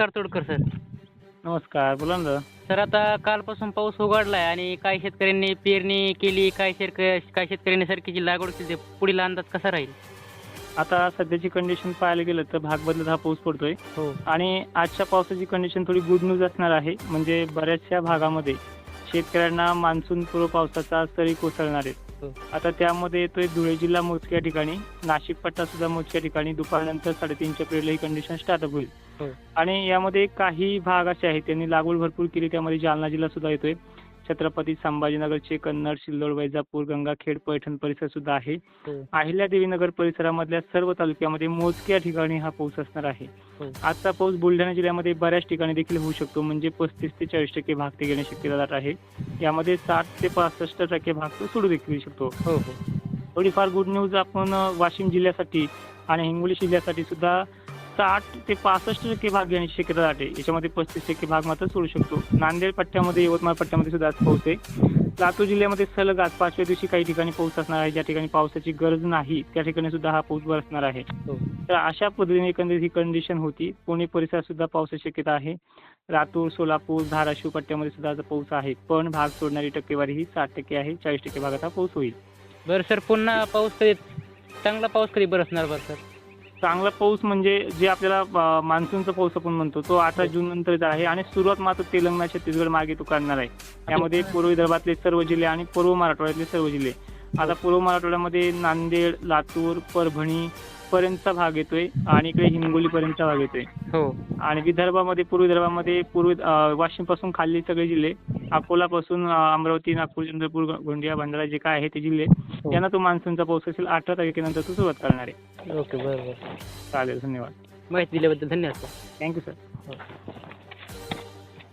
नमस्कार तोडकर सर. नमस्कार बोला ना. दादा. सर आता कालपासून पाऊस उघडलाय आणि काही शेतकऱ्यांनी पेरणी केली काही शेतक काही शेतकऱ्यांनी सरकीची लागवड केली पुढील अंदाज कसा राहील? आता सध्याची कंडिशन पाहायला गेलं तर भाग बदलत हा पाऊस पडतोय. हो. आणि आजच्या पावसाची कंडिशन थोडी गुड न्यूज असणार आहे. म्हणजे बऱ्याचशा भागामध्ये शेतकऱ्यांना मान्सून पूर्व पावसाचा सरी कोसळणार आहे. आता त्यामध्ये येतोय धुळे जिल्हा मोजक्या ठिकाणी नाशिक पट्टा सुद्धा मोजक्या ठिकाणी दुपारनंतर साडेतीनच्या पिरियडला ही कंडिशन स्टार्टअप होईल. हो. आणि यामध्ये काही भाग असे आहेत त्यांनी लागवड भरपूर केली त्यामध्ये जालना जिल्हा सुद्धा येतोय. छत्रपती संभाजीनगरचे कन्नड सिल्लोड वैजापूर गंगाखेड पैठण परिसर सुद्धा आहे. हो. अहिल्यादेवीनगर परिसरामधल्या सर्व तालुक्यामध्ये मोजक्या ठिकाणी हा पाऊस असणार आहे. हो. आजचा पाऊस बुलढाणा जिल्ह्यामध्ये बऱ्याच ठिकाणी देखील होऊ शकतो म्हणजे पस्तीस ते चाळीस टक्के भाग ते घेण्याची शक्यता आहे. यामध्ये साठ ते पासष्ट टक्के भाग तो सोडू देखील शकतो. हो थोडीफार गुड न्यूज आपण वाशिम जिल्ह्यासाठी आणि हिंगोली जिल्ह्यासाठी सुद्धा साठ ते पासष्ट टक्के भाग घेण्याची शक्यता आहे. याच्यामध्ये पस्तीस टक्के भाग मात्र सोडू शकतो. नांदेड पट्ट्यामध्ये यवतमाळ पट्ट्यामध्ये सुद्धा आज पाऊस आहे. लातूर जिल्ह्यामध्ये सलग आज पाचव्या दिवशी काही ठिकाणी पाऊस असणार आहे. ज्या ठिकाणी पावसाची गरज नाही त्या ठिकाणी सुद्धा हा पाऊस बरसणार आहे. हो. तर अशा पद्धतीने एकंदरीत ही कंडिशन होती. पुणे परिसरात सुद्धा पावसाची शक्यता आहे. लातूर सोलापूर धाराशिव पट्ट्यामध्ये सुद्धा आज पाऊस आहे. पण भाग सोडणारी टक्केवारी ही साठ टक्के आहे. चाळीस टक्के भागात हा पाऊस होईल. बरं सर पुन्हा पाऊस कधी चांगला पाऊस कधी बरसणार बरं सर? चांगला पाऊस म्हणजे जे आपल्याला मान्सूनचा पाऊस आपण म्हणतो तो अठरा जून नंतरचा आहे आणि सुरुवात मात्र तेलंगणा छत्तीसगड मागे तो करणार आहे. यामध्ये पूर्व विदर्भातले सर्व जिल्हे आणि पूर्व मराठवाड्यातले सर्व जिल्हे. आता पूर्व मराठवाड्यामध्ये नांदेड लातूर परभणी पर्यंतचा भाग येतोय आणि इकडे हिंगोली पर्यंतचा भाग येतोय. हो. आणि विदर्भामध्ये पूर्व विदर्भामध्ये पूर्व वाशिमपासून खाली सगळे जिल्हे अकोलापासून अं, अमरावती नागपूर चंद्रपूर गोंदिया भंडारा जे काय आहे ते जिल्हे यांना तो मान्सूनचा पाऊस असेल अठरा तारखेनंतर तो सुरुवात करणार आहे. ओके बरं बरं. चालेल धन्यवाद. माहिती दिल्याबद्दल धन्यवाद सर. Thank you sir.